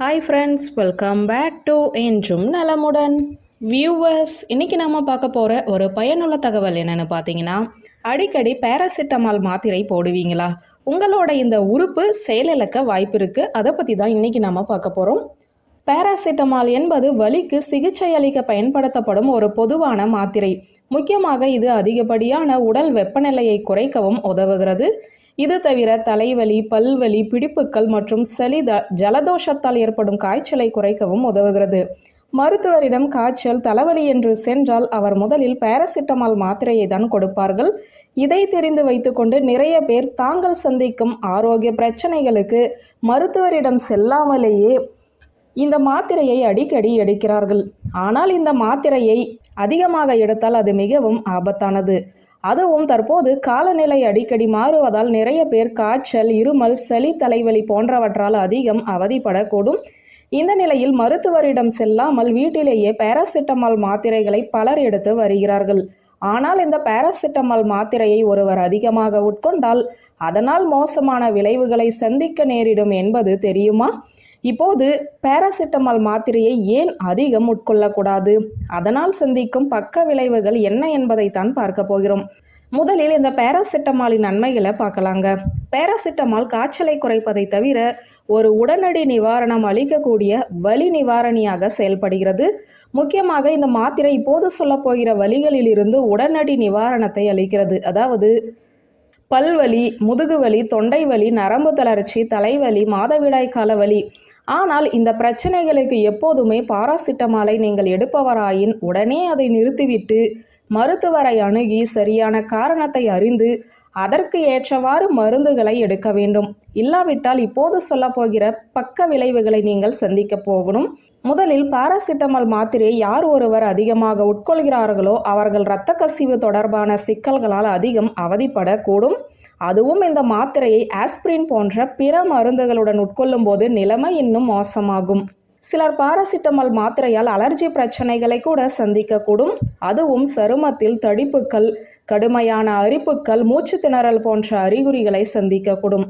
Hi friends welcome back to என்றும் நலமுடன் viewers இன்றைக்கி நம்ம பார்க்க போகிற ஒரு பயனுள்ள தகவல் என்னென்னு பார்த்தீங்கன்னா அடிக்கடி பேராசிட்டமால் மாத்திரை போடுவீங்களா? உங்களோட இந்த உறுப்பு செயலிழக்க வாய்ப்பு இருக்குது அதை பற்றி தான் இன்றைக்கி நம்ம பார்க்க போகிறோம் பாராசிட்டமால் என்பது வலிக்கு சிகிச்சை அளிக்க பயன்படுத்தப்படும் ஒரு பொதுவான மாத்திரை. முக்கியமாக இது அதிகப்படியான உடல் வெப்பநிலையை குறைக்கவும் உதவுகிறது. இது தவிர தலைவலி பல்வலி பிடிப்புக்கள் மற்றும் சளி ஜலதோஷத்தால் ஏற்படும் காய்ச்சலை குறைக்கவும் உதவுகிறது. மருத்துவரிடம் காய்ச்சல் தலைவலி என்று சென்றால் அவர் முதலில் பாராசிட்டமால் மாத்திரையை தான் கொடுப்பார்கள். இதை தெரிந்து வைத்துக்கொண்டு நிறைய பேர் தாங்கள் சந்திக்கும் ஆரோக்கிய பிரச்சனைகளுக்கு மருத்துவரிடம் செல்லாமலேயே இந்த மாத்திரையை அடிக்கடி எடுக்கிறார்கள். ஆனால் இந்த மாத்திரையை அதிகமாக எடுத்தால் அது மிகவும் ஆபத்தானது. அதுவும் தற்போது காலநிலை அடிக்கடி மாறுவதால் நிறைய பேர் காய்ச்சல் இருமல் சளி தலைவலி போன்றவற்றால் அதிகம் அவதிப்படக்கூடும். இந்த நிலையில் மருத்துவரிடம் செல்லாமல் வீட்டிலேயே பாராசிட்டமால் மாத்திரைகளை பலர் எடுத்து வருகிறார்கள். ஆனால் இந்த பாராசிட்டமால் மாத்திரையை ஒருவர் அதிகமாக உட்கொண்டால் அதனால் மோசமான விளைவுகளை சந்திக்க நேரிடும் என்பது தெரியுமா? இப்போது பாராசிட்டமால் மாத்திரையை ஏன் அதிகம் உட்கொள்ளக்கூடாது? அதனால் சந்திக்கும் பக்க விளைவுகள் என்ன என்பதைத்தான் பார்க்க போகிறோம். முதலில் இந்த பாராசிட்டமாலின் நன்மைகளை பார்க்கலாங்க. பாராசிட்டமால் காய்ச்சலை குறைப்பதை தவிர ஒரு உடனடி நிவாரணம் அளிக்கக்கூடிய வலி நிவாரணியாக செயல்படுகிறது. முக்கியமாக இந்த மாத்திரை இப்போது சொல்லப்போகிற வழிகளில் வலிகளிலிருந்து உடனடி நிவாரணத்தை அளிக்கிறது. அதாவது பல்வலி முதுகுவலி தொண்டை வலி நரம்பு தளர்ச்சி தலைவலி மாதவிடாய் கால வலி ஆனால் இந்த பிரச்சனைகளுக்கு எப்போதுமே பாராசிட்டமாலை நீங்கள் எடுப்பவராயின் உடனே அதை நிறுத்திவிட்டு மருத்துவரை அணுகி சரியான காரணத்தை அறிந்து அதற்கு ஏற்றவாறு மருந்துகளை எடுக்க வேண்டும். இல்லாவிட்டால் இப்போது சொல்ல போகிற பக்க விளைவுகளை நீங்கள் சந்திக்க போகணும். முதலில் பாராசிட்டமால் மாத்திரையை யார் ஒருவர் அதிகமாக உட்கொள்கிறார்களோ அவர்கள் இரத்த கசிவு தொடர்பான சிக்கல்களால் அதிகம் அவதிப்படக்கூடும். அதுவும் இந்த மாத்திரையை ஆஸ்பிரின் போன்ற பிற மருந்துகளுடன் உட்கொள்ளும் போது நிலைமை இன்னும் மோசமாகும். சிலர் பாராசிட்டமால் மாத்திரையால் அலர்ஜி பிரச்சனைகளை கூட சந்திக்கக்கூடும். அதுவும் சருமத்தில் தடிப்புகள் கடுமையான அரிப்புகள் மூச்சு திணறல் போன்ற அறிகுறிகளை சந்திக்கக்கூடும்.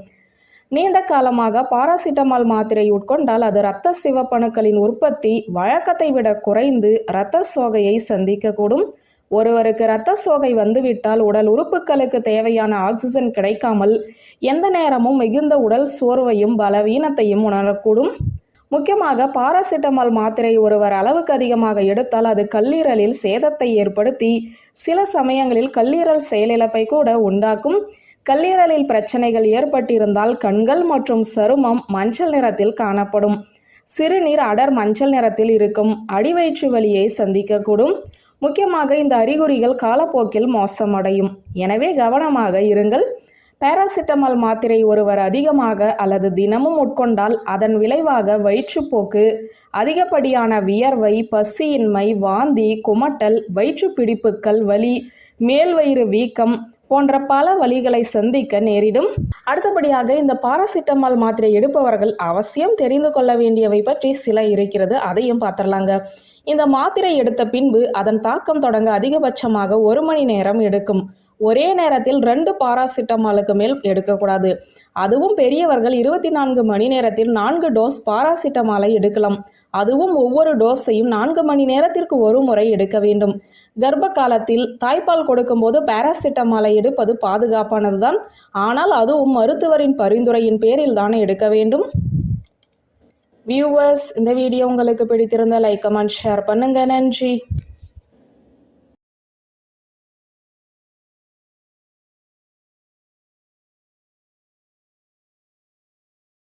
நீண்ட காலமாக பாராசிட்டமால் மாத்திரை உட்கொண்டால் அது இரத்த சிவப்பணுக்களின் உற்பத்தி வழக்கத்தை விட குறைந்து இரத்த சோகையை சந்திக்கக்கூடும். ஒருவருக்கு இரத்த சோகை வந்துவிட்டால் உடல் உறுப்புகளுக்கு தேவையான ஆக்சிஜன் கிடைக்காமல் எந்த நேரமும் மிகுந்த உடல் சோர்வையும் பலவீனத்தையும் உணரக்கூடும். முக்கியமாக பாராசிட்டமால் மாத்திரை ஒருவர் அளவுக்கு அதிகமாக எடுத்தால் அது கல்லீரலில் சேதத்தை ஏற்படுத்தி சில சமயங்களில் கல்லீரல் செயலிழப்பை கூட உண்டாக்கும். கல்லீரலில் பிரச்சனைகள் ஏற்பட்டிருந்தால் கண்கள் மற்றும் சருமம் மஞ்சள் நிறத்தில் காணப்படும். சிறுநீர் அடர் மஞ்சள் நிறத்தில் இருக்கும். அடிவயிற்று வலியை சந்திக்கக்கூடும். முக்கியமாக இந்த அறிகுறிகள் காலப்போக்கில் மோசமடையும். எனவே கவனமாக இருங்கள். பாராசிட்டமால் மாத்திரை ஒருவர் அதிகமாக அல்லது தினமும் உட்கொண்டால் அதன் விளைவாக வயிற்றுப்போக்கு அதிகப்படியான வியர்வை பசியின்மை வாந்தி குமட்டல் வயிற்றுப்பிடிப்புகள் வலி மேல்வயிறு வீக்கம் போன்ற பல வழிகளை சந்திக்க நேரிடும். அடுத்தபடியாக இந்த பாராசிட்டமால் மாத்திரை எடுப்பவர்கள் அவசியம் தெரிந்து கொள்ள வேண்டியவை பற்றி சில இருக்கிறது அதையும் பார்த்துடலாங்க. இந்த மாத்திரை எடுத்த பின்பு அதன் தாக்கம் தொடங்க அதிகபட்சமாக ஒரு மணி நேரம் எடுக்கும். ஒரே நேரத்தில் ரெண்டு பாராசிட்டமாலுக்கு மேல் எடுக்கக்கூடாது. அதுவும் பெரியவர்கள் இருபத்தி நான்கு மணி நேரத்தில் நான்கு டோஸ் பாராசிட்டமாலை எடுக்கலாம். அதுவும் ஒவ்வொரு டோஸையும் நான்கு மணி நேரத்திற்கு ஒரு முறை எடுக்க வேண்டும். கர்ப்ப காலத்தில் தாய்ப்பால் கொடுக்கும்போது பாராசிட்டமாலை எடுப்பது பாதுகாப்பானது தான் ஆனால் அதுவும் மருத்துவரின் பரிந்துரையின் பேரில் தானே எடுக்க வேண்டும். வியூவர்ஸ் இந்த வீடியோ உங்களுக்கு பிடித்திருந்தால் லைக் கமெண்ட் ஷேர் பண்ணுங்க. நன்றி.